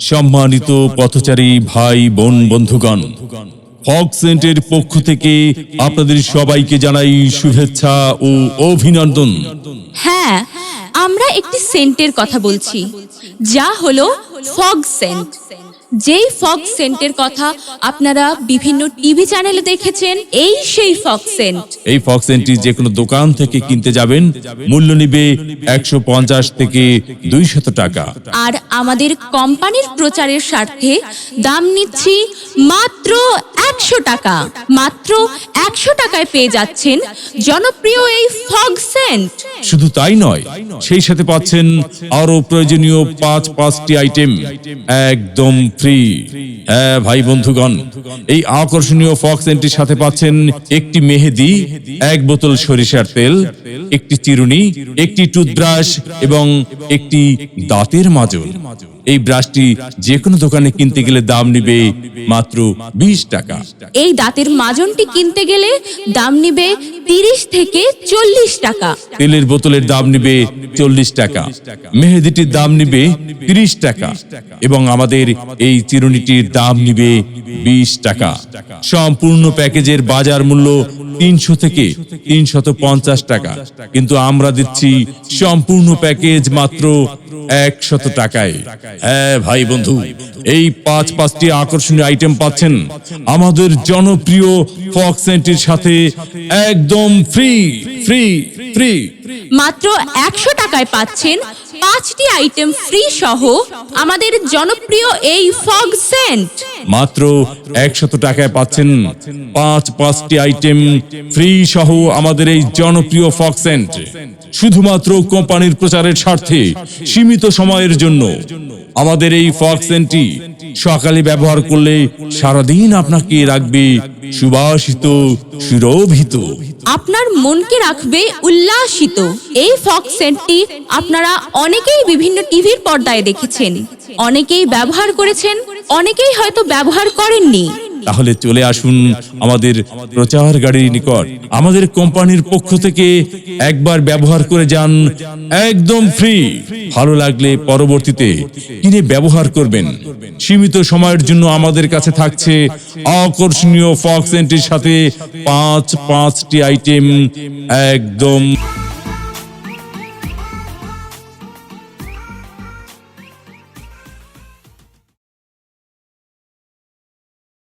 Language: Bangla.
সম্মানিত পথচারী ভাই, বোন, বন্ধুগণ হক সেন্টের পক্ষ থেকে আপনাদের সবাইকে জানাই শুভেচ্ছা ও অভিনন্দন। হ্যাঁ আমরা একটি সেন্টের কথা বলছি যা হলো ফগ সেন্ট। যেই ফগ সেন্টের কথা আপনারা বিভিন্ন টিভি চ্যানেলে দেখেছেন এই সেই ফগ সেন্ট। এই ফগ সেন্টটি যে কোনো দোকান থেকে কিনতে যাবেন মূল্য নিবে একশো পঞ্চাশ থেকে দুইশত টাকা। আর আমাদের কোম্পানির প্রচারের স্বার্থে দাম নিচ্ছি মাত্র একশো টাকা। মাত্র একশো টাকায় পেয়ে যাচ্ছেন জনপ্রিয় এই ফগ সেন্ট। শুধু তাই নয়, সেই সাথে পাচ্ছেন আরও প্রয়োজনীয় পাঁচ পাঁচটি আইটেম। একদম ফ্রি। হ্যাঁ ভাই বন্ধুগণ, এই আকর্ষণীয় ফক্স এন্টির সাথে পাচ্ছেন একটি মেহেদি, এক বোতল সরিষার তেল, একটি চিরুনি, একটি টুথব্রাশ এবং একটি দাঁতের মাজল। এই ব্রাশটি যে কোনো দোকানে কিনতে গেলে দাম নিবে মাত্র বিশ টাকা। এই দাঁতের মাজনটি কিনতে গেলে দাম নিবে তিরিশ থেকে চল্লিশ টাকা। তেলের বোতলের দাম নিবে চল্লিশ টাকা। মেহেদিটির দাম নিবে তিরিশ টাকা। এবং আমাদের এই চিরুনিটির দাম নিবে বিশ টাকা। সম্পূর্ণ প্যাকেজের বাজার মূল্য তিনশো থেকে তিনশত পঞ্চাশ টাকা। কিন্তু আমরা দিচ্ছি সম্পূর্ণ প্যাকেজ মাত্র একশত টাকায়। হ্যাঁ ভাই বন্ধু, এই পাঁচ পাঁচটি আকর্ষণীয় আইটেম পাচ্ছেন আমাদের জনপ্রিয় ফক্স সেন্টির সাথে একদম ফ্রি ফ্রি ফ্রি মাত্র একশো টাকায় পাচ্ছেন পাঁচটি আইটেম ফ্রি সহ আমাদের জনপ্রিয় এই ফগ সেন্ট মাত্র একশত টাকায় পাচ্ছেন পাঁচ পাঁচটি আইটেম ফ্রি সহ আমাদের এই জনপ্রিয় ফগ সেন্ট শুধুমাত্র কোম্পানির প্রচারের স্বার্থে সীমিত সময়ের জন্য আমাদের এই ফগ সেন্টটি সকালে ব্যবহার করলে সারাদিন আপনাকে রাখবে সুবাসিত, সুরভিত। আপনার মনকে রাখবে উল্লাসিত। এই ফক সেন্টটি আপনারা অনেকেই বিভিন্ন টিভির পর্দায় দেখেছেন। অনেকেই ব্যবহার করেছেন, অনেকেই হয়তো ব্যবহার করেননি। তাহলে চলে আসুন আমাদের প্রচার গাড়ির নিকট। আমাদের কোম্পানির পক্ষ থেকে একবার ব্যবহার করে যান একদম ফ্রি। ভালো লাগলে পরবর্তীতে কিনে ব্যবহার করবেন। সীমিত সময়ের জন্য আমাদের কাছে থাকছে আকর্ষণীয় ফক্স এন্ট্রির সাথে পাঁচ পাঁচটি আইটেম একদম